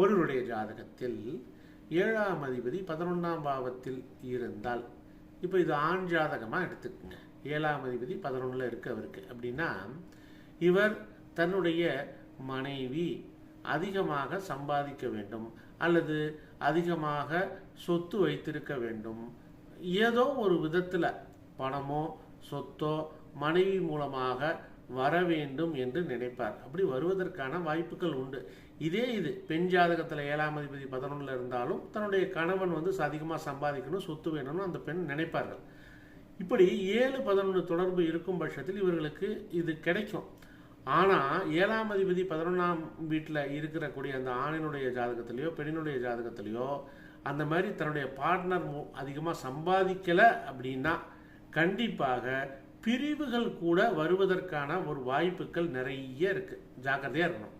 ஒருவருடைய ஜாதகத்தில் ஏழாம் அதிபதி பதினொன்றாம் பாவத்தில் இருந்தால் இப்போ இது ஆண் ஜாதகமாக எடுத்துக்கோங்க. ஏழாம் அதிபதி பதினொன்றில் இருக்கு அவருக்கு அப்படின்னா இவர் தன்னுடைய மனைவி அதிகமாக சம்பாதிக்க வேண்டும் அல்லது அதிகமாக சொத்து வைத்திருக்க வேண்டும். ஏதோ ஒரு விதத்தில் பணமோ சொத்தோ மனைவி மூலமாக வர வேண்டும் என்று நினைப்பார். அப்படி வருவதற்கான வாய்ப்புகள் உண்டு. இதே இது பெண் ஜாதகத்தில் ஏழாம் அதிபதி பதினொன்றில் இருந்தாலும் தன்னுடைய கணவன் வந்து அதிகமாக சம்பாதிக்கணும் சொத்து வேணும்னு அந்த பெண் நினைப்பார்கள். இப்படி ஏழு பதினொன்று தொடர்பு இருக்கும் பட்சத்தில் இவர்களுக்கு இது கிடைக்கும். ஆனால் ஏழாம் அதிபதி பதினொன்றாம் வீட்டில் இருக்கிறக்கூடிய அந்த ஆணினுடைய ஜாதகத்திலையோ பெண்ணினுடைய ஜாதகத்திலையோ அந்த மாதிரி தன்னுடைய பார்ட்னர் அதிகமாக சம்பாதிக்கலை அப்படின்னா கண்டிப்பாக பிரிவுகள் கூட வருவதற்கான ஒரு வாய்ப்புகள் நிறைய இருக்குது ஜாக்கிரதையாக இருக்கணும்.